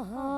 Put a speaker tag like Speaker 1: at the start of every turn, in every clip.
Speaker 1: Hare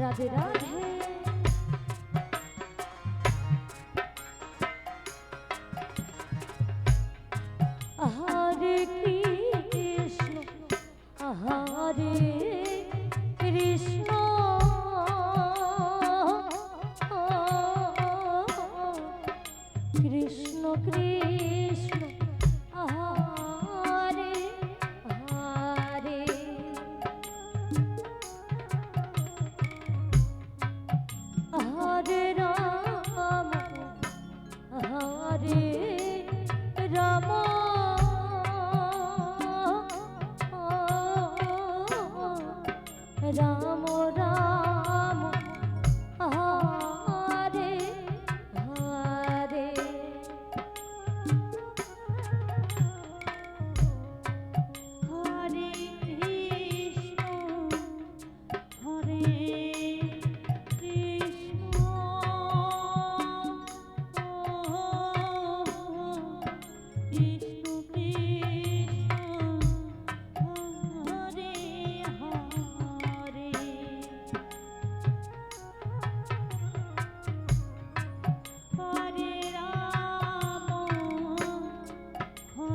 Speaker 1: Radhe Radhe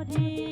Speaker 1: Hey.